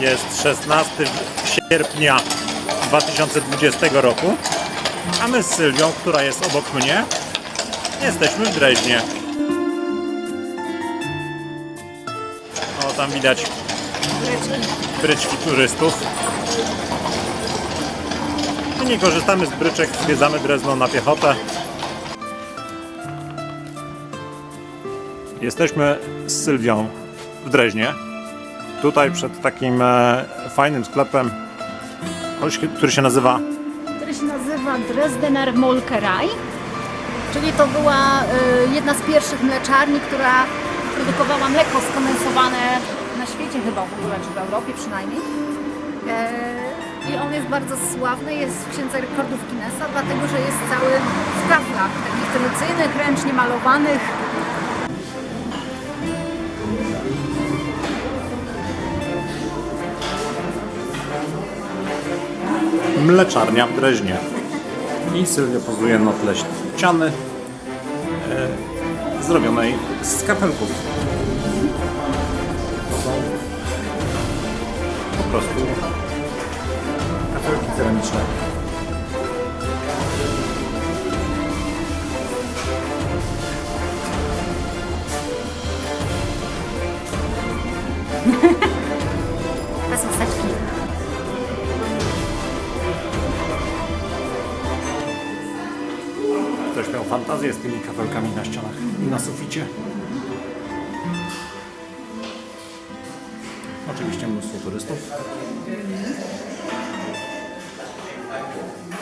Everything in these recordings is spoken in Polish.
Jest 16 sierpnia 2020 roku, a my z Sylwią, która jest obok mnie, jesteśmy w Dreźnie. O, tam widać bryczki turystów. My nie korzystamy z bryczek, zwiedzamy Drezno na piechotę. Jesteśmy z Sylwią w Dreźnie. Tutaj przed takim e, fajnym sklepem, który się nazywa który się nazywa Dresdener Molkerei, czyli to była y, jedna z pierwszych mleczarni, która produkowała mleko skondensowane na świecie chyba w ogóle, czy w Europie przynajmniej. E, I on jest bardzo sławny, jest w księdze rekordów Guinnessa, dlatego że jest cały w kaflach, takich tradycyjnych, ręcznie malowanych. Mleczarnia w Dreźnie. I Sylwia pozuje na tle ściany e, zrobionej z kapelków. To są po prostu kapelki ceramiczne. Soseczki. Ktoś miał fantazję z tymi kafelkami na ścianach i na suficie. Oczywiście mnóstwo turystów.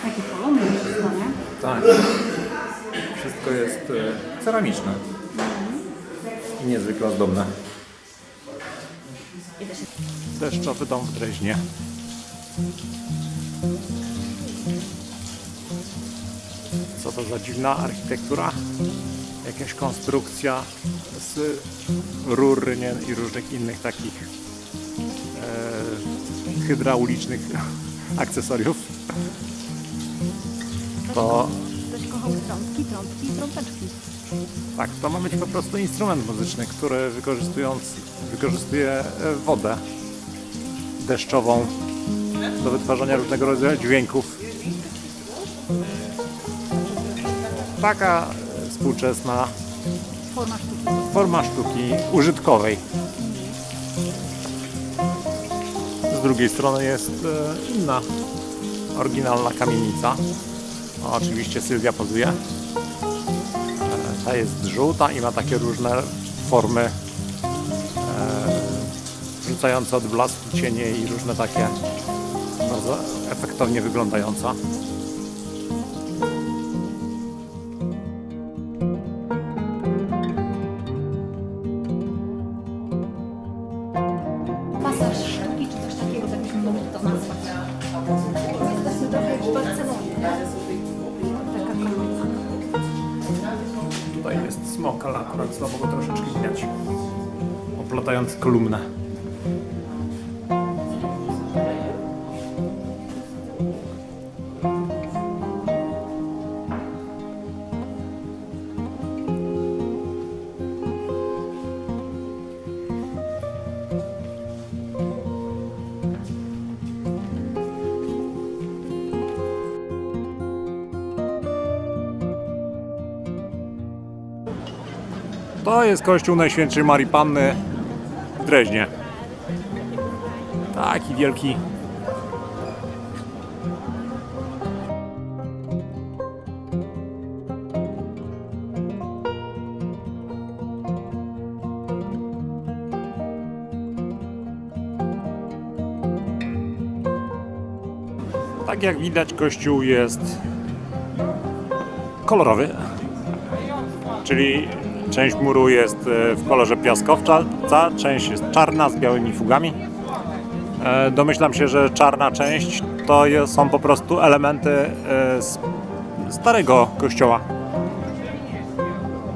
Takie kolumny wszystko, nie? Tak. Wszystko jest e, ceramiczne. I niezwykle ozdobne. Deszczowy dom w Dreźnie. Za dziwna architektura? Jakaś konstrukcja z rur rynien i różnych innych takich e, hydraulicznych akcesoriów. To Ktoś kochał trąbki, trąbki i trąbeczki. Tak, to ma być po prostu instrument muzyczny, który wykorzystując, wykorzystuje e, wodę deszczową do wytwarzania różnego rodzaju dźwięków. Taka współczesna Forma sztuki. forma sztuki użytkowej. Z drugiej strony jest e, inna, oryginalna kamienica. O, oczywiście Sylwia pozuje. E, Ta jest żółta i ma takie różne formy e, rzucające odblaski, cienie i różne takie bardzo efektownie wyglądające. Kolumnę. To jest kościół Najświętszej Marii Panny w Dreźnie. Taki wielki. Tak jak widać, kościół jest kolorowy, czyli część muru jest e, w kolorze piaskowca, część jest czarna z białymi fugami. E, Domyślam się, że czarna część to są po prostu elementy e, starego kościoła.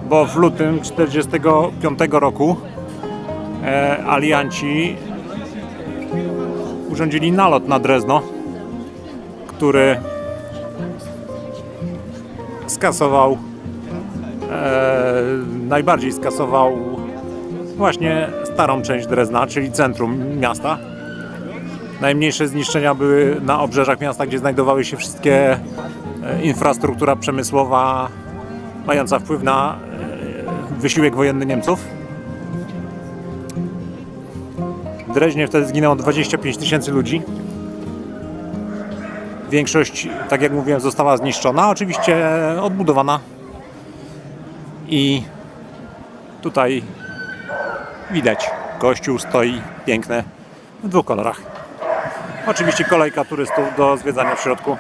Bo w lutym 1945 roku alianci urządzili nalot na Drezno, który skasował e, najbardziej skasował właśnie starą część Drezna, czyli centrum miasta. Najmniejsze zniszczenia były na obrzeżach miasta, gdzie znajdowały się wszystkie e, infrastruktura przemysłowa mająca wpływ na e, wysiłek wojenny Niemców. W Dreźnie wtedy zginęło 25 tysięcy ludzi. Większość, tak jak mówiłem, została zniszczona, oczywiście odbudowana. I tutaj widać, kościół stoi piękny w dwóch kolorach. Oczywiście kolejka turystów do zwiedzania w środku.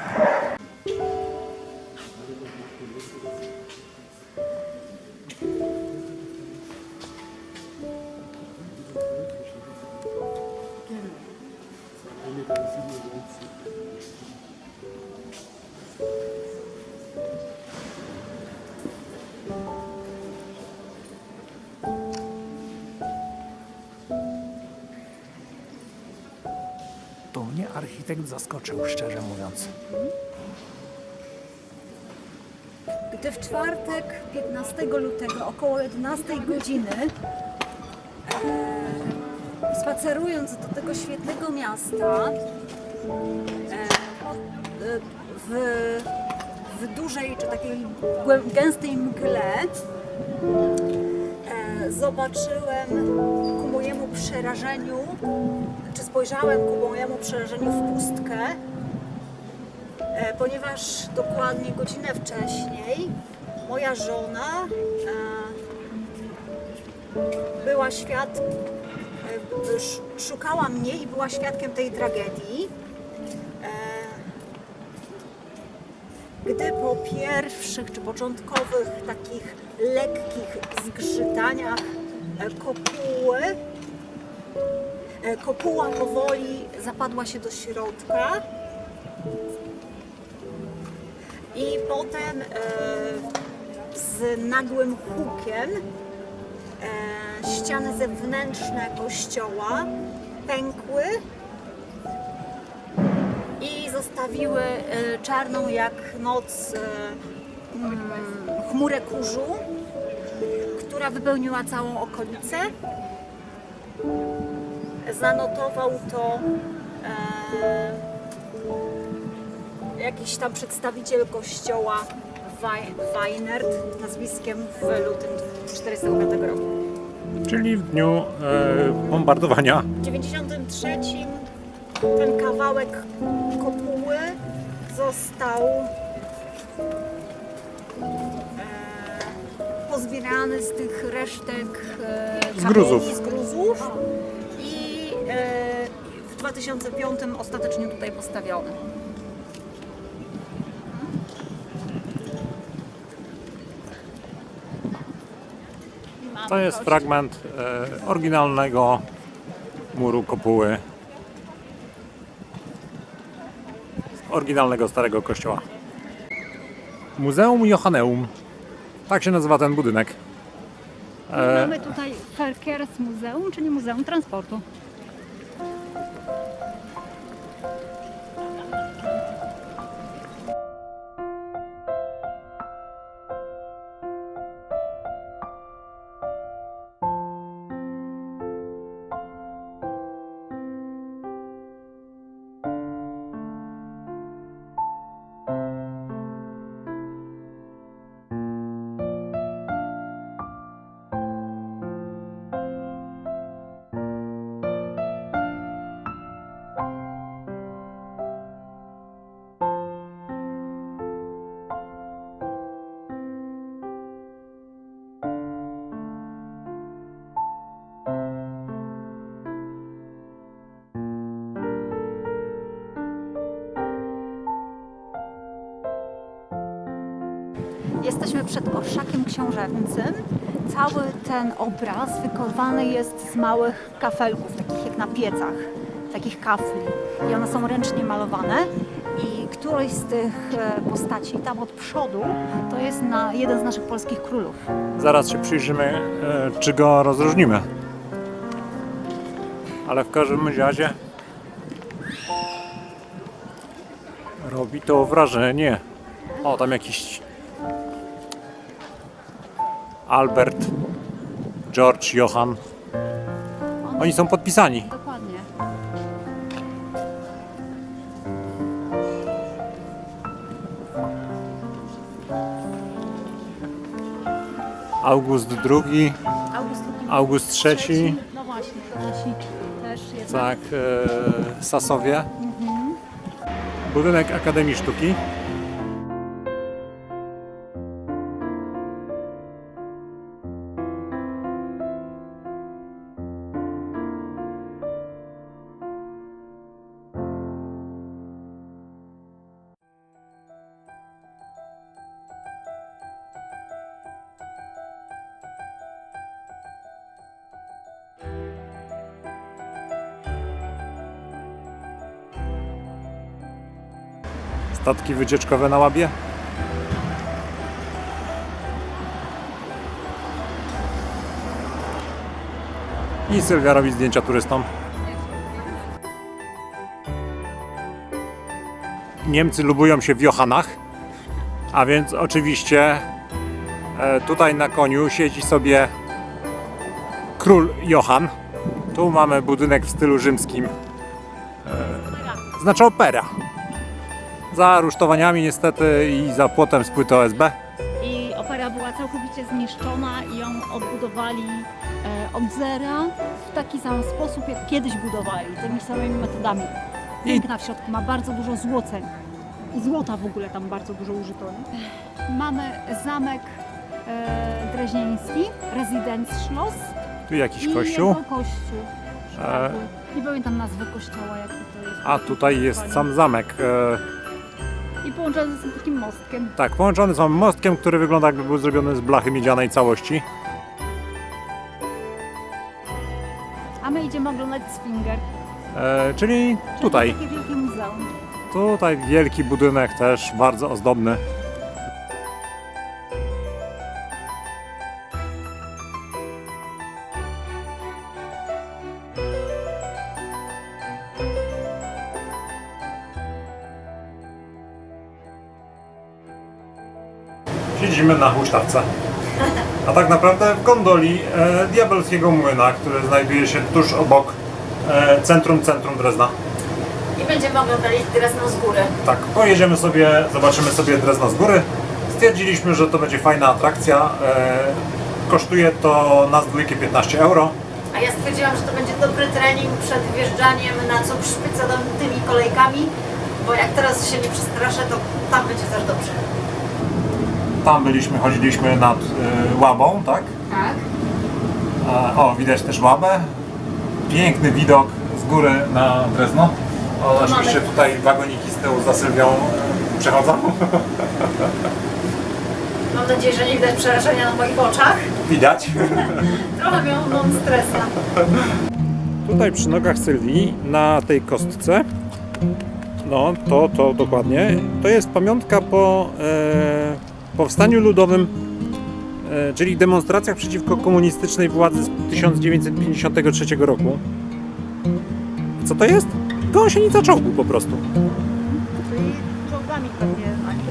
Architekt zaskoczył, szczerze mówiąc. Gdy w czwartek 15 lutego około 11 godziny e, spacerując do tego świetnego miasta e, e, w, w dużej czy takiej gęstej mgle zobaczyłem ku mojemu przerażeniu, spojrzałem ku mojemu przerażeniu w pustkę E, ponieważ dokładnie godzinę wcześniej moja żona e, była świad, sz- szukała mnie i była świadkiem tej tragedii. E, Gdy po pierwszych czy początkowych takich lekkich zgrzytaniach kopuły, kopuła powoli zapadła się do środka, i potem e, z nagłym hukiem e, ściany zewnętrzne kościoła pękły i zostawiły e, czarną jak noc e, mm, chmurę kurzu, która wypełniła całą okolicę. Zanotował to e, jakiś tam przedstawiciel kościoła Wei- Weinert nazwiskiem w lutym 1945 roku. Czyli w dniu e, bombardowania W 93 ten kawałek kopuły został e, pozbierany z tych resztek e, Z gruzów. z gruzów w 2005 ostatecznie tutaj postawiony. To jest fragment e, oryginalnego muru kopuły. Oryginalnego starego kościoła. Muzeum Johanneum. Tak się nazywa ten budynek. E, Mamy tutaj Verkehrs Muzeum, czyli Muzeum Transportu. Jesteśmy przed orszakiem książęcym. Cały ten obraz wykonany jest z małych kafelków, takich jak na piecach, takich kafli. I one są ręcznie malowane. I któryś z tych e, postaci tam od przodu to jest na jeden z naszych polskich królów. Zaraz się przyjrzymy, e, czy go rozróżnimy. Ale w każdym razie robi to wrażenie. O, tam jakiś Albert, George, Johan. Oni są podpisani. Dokładnie. August II, August, III, No właśnie, to nasi też jednak. tak, e, Sasowie. Mhm. Budynek Akademii Sztuki. Statki wycieczkowe na Łabie. I Sylwia robi zdjęcia turystom. Niemcy lubują się w Johannach, a więc oczywiście e, tutaj na koniu siedzi sobie król Johann. Tu mamy budynek w stylu rzymskim. Znaczy opera. Za rusztowaniami niestety i za płotem z płyty OSB. I opera była całkowicie zniszczona i ją odbudowali e, od zera w taki sam sposób, jak kiedyś budowali, tymi samymi metodami. Piękna w środku, ma bardzo dużo złoceń. I złota w ogóle tam bardzo dużo użyto. Nie? Mamy zamek e, dreźnieński, Residenzschloss Tu jakiś i kościół. jego kościół. E, Nie pamiętam nazwy kościoła, jaki to jest. A tutaj jest sam zamek. E, połączony z takim mostkiem. tak, połączony z mostkiem, który wygląda jakby był zrobiony z blachy miedzianej całości. A my idziemy oglądać Swinger. E, czyli tutaj. Takie wielkie muzeum. Tutaj wielki budynek też, bardzo ozdobny. Na huśtawce. A tak naprawdę w gondoli e, diabelskiego młyna, który znajduje się tuż obok e, centrum centrum Drezna. I będziemy oglądali Drezno z góry. Tak, pojedziemy sobie, zobaczymy sobie Drezno z góry. Stwierdziliśmy, że to będzie fajna atrakcja. E, kosztuje to nas dwójkę 15 euro. A ja stwierdziłam, że to będzie dobry trening przed wjeżdżaniem na cukrzycę tymi kolejkami, bo jak teraz się nie przestraszę, to tam będzie też dobrze. Tam byliśmy, chodziliśmy nad e, łabą, tak? Tak. O, widać też łabę. Piękny widok z góry na Drezno. O, oczywiście tutaj wagoniki z tyłu za Sylwią e, przechodzą. Mam nadzieję, że nie widać przerażenia na moich oczach. Widać. Trochę miałam mam stresa. Tutaj przy nogach Sylwii, na tej kostce, no to, to dokładnie, to jest pamiątka po e, powstaniu ludowym, e, czyli demonstracjach przeciwko komunistycznej władzy z 1953 roku. Co to jest? Gąsienica czołgu po prostu.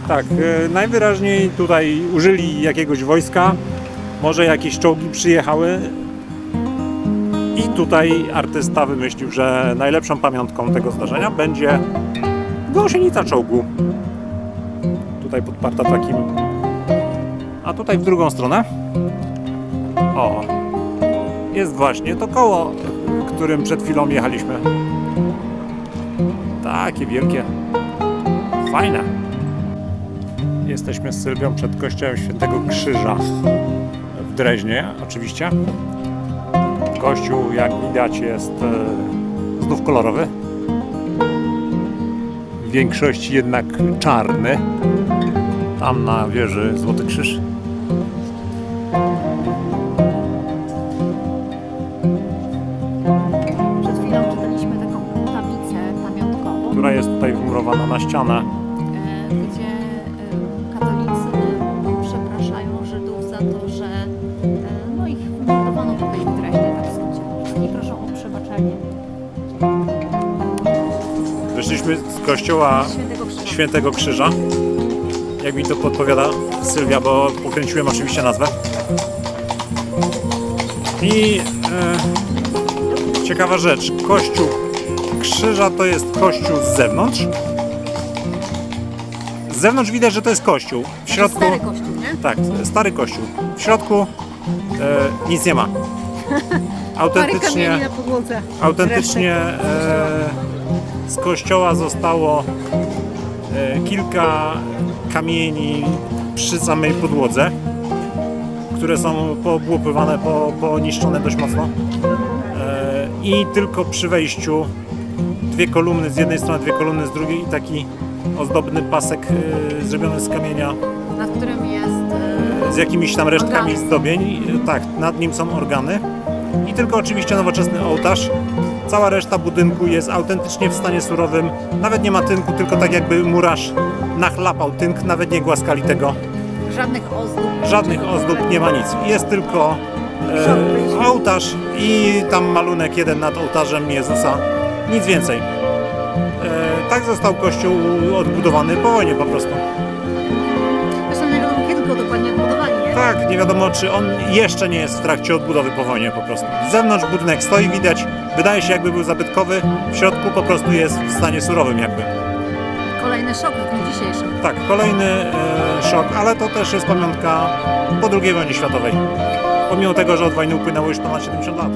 Tak, e, najwyraźniej tutaj użyli jakiegoś wojska, może jakieś czołgi przyjechały i tutaj artysta wymyślił, że najlepszą pamiątką tego zdarzenia będzie gąsienica czołgu. Tutaj podparta takim. A tutaj w drugą stronę. O, jest właśnie to koło, którym przed chwilą jechaliśmy. Takie wielkie. Fajne. Jesteśmy z Sylwią przed kościołem Świętego Krzyża w Dreźnie, oczywiście. Kościół, jak widać, jest e, znów kolorowy. W większości jednak czarny. Tam na wieży Złoty Krzyż. Na ścianę. e, gdzie e, katolicy przepraszają Żydów za to, że e, no, ich wymordowano tutaj w Dreźnie, tak w skrócie. I proszą o przebaczenie Wyszliśmy z kościoła Świętego Krzyża. Świętego Krzyża. Jak mi to podpowiada Sylwia, bo pokręciłem oczywiście nazwę. I e, ciekawa rzecz, kościół Krzyża to jest kościół z zewnątrz. Z zewnątrz widać, że to jest kościół. W środku. Stary kościół, nie? Tak, stary kościół. W środku e, nic nie ma. Autentycznie, na podłodze. autentycznie e, z kościoła zostało e, kilka kamieni przy samej podłodze, które są poobłupywane, po, poniszczone dość mocno. E, I tylko przy wejściu dwie kolumny z jednej strony, dwie kolumny z drugiej i taki ozdobny pasek e, zrobiony z kamienia Nad którym jest... e, z jakimiś tam resztkami Organy. zdobień. Tak, nad nim są organy. I tylko oczywiście nowoczesny ołtarz. Cała reszta budynku jest autentycznie w stanie surowym. Nawet nie ma tynku, tylko tak jakby murarz nachlapał tynk, nawet nie głaskali tego. Żadnych ozdób. Żadnych ozdób, nie ma nic. Jest tylko e, ołtarz i tam malunek jeden nad ołtarzem Jezusa. Nic więcej. Tak został kościół odbudowany po wojnie po prostu. Zresztą nie wiadomo kiedy go dokładnie odbudowali, nie? Tak, nie wiadomo czy on jeszcze nie jest w trakcie odbudowy po wojnie po prostu. Z zewnątrz budynek stoi, widać, wydaje się jakby był zabytkowy, w środku po prostu jest w stanie surowym jakby. Kolejny szok w dniu dzisiejszym. Tak, kolejny e, szok, ale to też jest pamiątka po II wojnie światowej. Pomimo tego, że od wojny upłynęło już ponad 70 lat.